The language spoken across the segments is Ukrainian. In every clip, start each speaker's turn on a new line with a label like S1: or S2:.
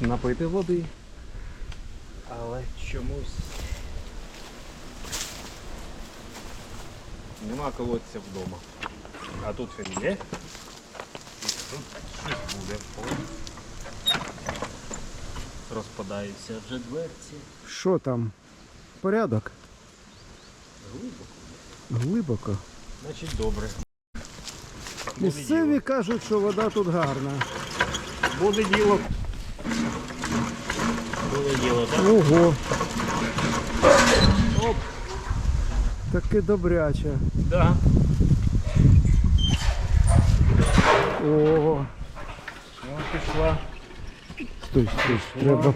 S1: напити води. Але чомусь нема колодця вдома. А тут він є. І тут щось буде. Розпадаються вже дверці.
S2: Що там? Порядок?
S1: Глибоко.
S2: Глибоко.
S1: Значить добре.
S2: Місцеві кажуть, що вода тут гарна.
S1: Буде діло. Буде діло, так?
S2: Ого,
S1: Оп.
S2: таке добряче.
S1: Да.
S2: Ого.
S1: Ну, пішла.
S2: Стой, стой, треба,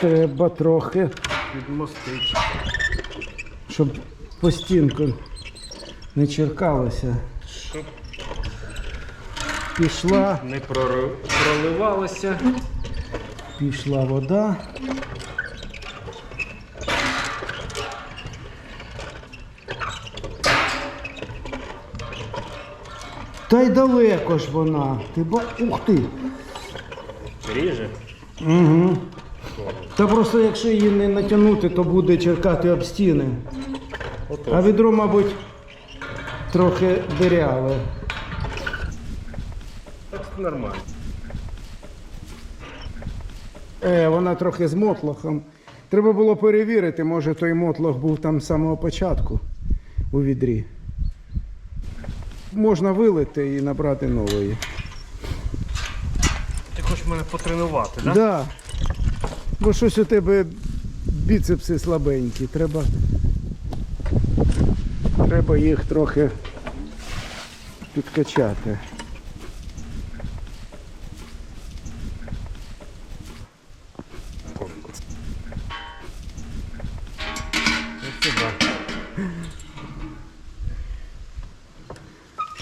S2: треба трохи,
S1: Відмостить.
S2: щоб по стінку не черкалося.
S1: Щоб
S2: Пішла,
S1: не проливалося.
S2: Пішла вода. Та й далеко ж вона. Ти ба... Ух ти!
S1: Ріже.
S2: Угу. Та просто якщо її не натягнути, то буде черкати об стіни. А відро, мабуть, трохи диряве.
S1: Так нормально.
S2: Е, вона трохи з мотлохом. Треба було перевірити, може той мотлох був там з самого початку у відрі. Можна вилити і набрати нової.
S1: Ти хочеш мене потренувати,
S2: Так.
S1: так? Да?
S2: Да. Бо щось у тебе біцепси слабенькі. Треба. Треба їх трохи підкачати.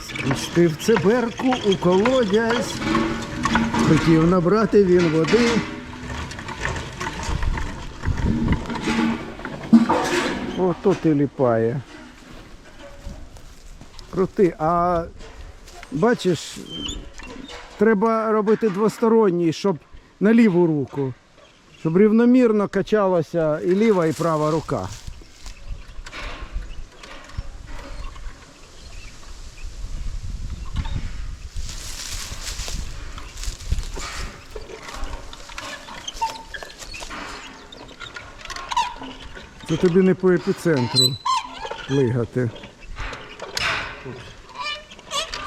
S2: Спустив циберку у колодязь. Хотів набрати він води. О, тут і ліпає. Крути. А бачиш, треба робити двосторонній, щоб на ліву руку. Щоб рівномірно качалася і ліва, і права рука. Це тобі не по епіцентру плигати.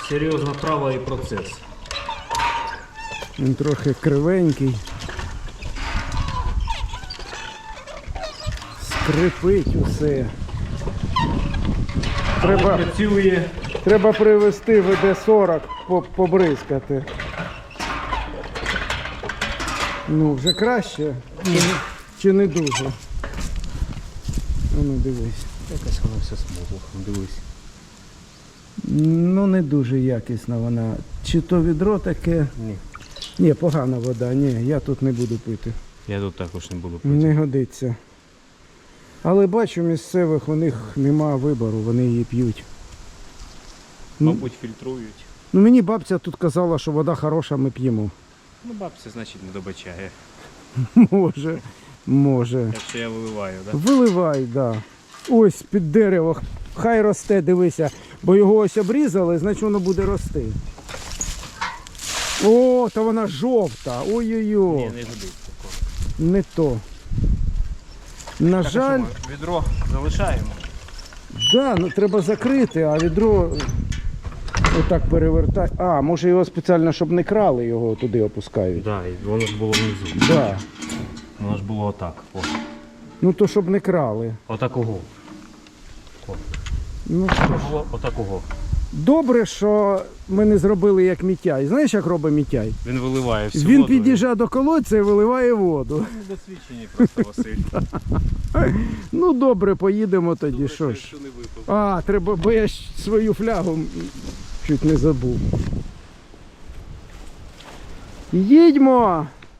S1: Серйозно травий процес.
S2: Він трохи кривенький. Скрипить усе. Треба,
S1: Працює.
S2: треба привезти ВД-40 побризкати. Ну, вже краще. Чи не дуже? Ну, дивись.
S1: Якась вона вся смугло. Дивись.
S2: Ну, не дуже якісна вона. Чи то відро таке?
S1: Ні.
S2: Ні, погана вода. Ні, я тут не буду пити.
S1: Я тут також не буду пити.
S2: Не годиться. Але бачу місцевих, у них нема вибору, вони її п'ють. Ну,
S1: Мабуть, фільтрують.
S2: ну мені бабця тут казала, що вода хороша, ми п'ємо.
S1: Ну, бабця, значить, не добачає.
S2: Може, може.
S1: Якщо я виливаю, так?
S2: Виливай, да. Ось під дерево. Хай росте, дивися. Бо його ось обрізали, значить воно буде рости. О, та вона жовта. Ой-ой-ой.
S1: Ні, не годиться.
S2: Не то. На
S1: Так, а
S2: жаль,
S1: що ми відро залишаємо.
S2: да, ну треба закрити, а відро отак перевертати. А, може його спеціально, щоб не крали, його туди опускають.
S1: Так, і воно ж було внизу.
S2: Да.
S1: Воно ж було отак. О.
S2: Ну то щоб не крали.
S1: Отакого.
S2: Ну,
S1: Воно було отакого.
S2: добре, що ми не зробили як мітяй. Знаєш, як робить мітяй?
S1: Він виливає всю
S2: Він
S1: воду.
S2: під'їжджає до колодця і виливає воду.
S1: Ну, Досвідчені просто Василь.
S2: Ну добре, поїдемо тоді.
S1: Добре,
S2: Що ж?
S1: якщо не випив.
S2: А, треба, бо я ж свою флягу чуть не забув. Їдьмо!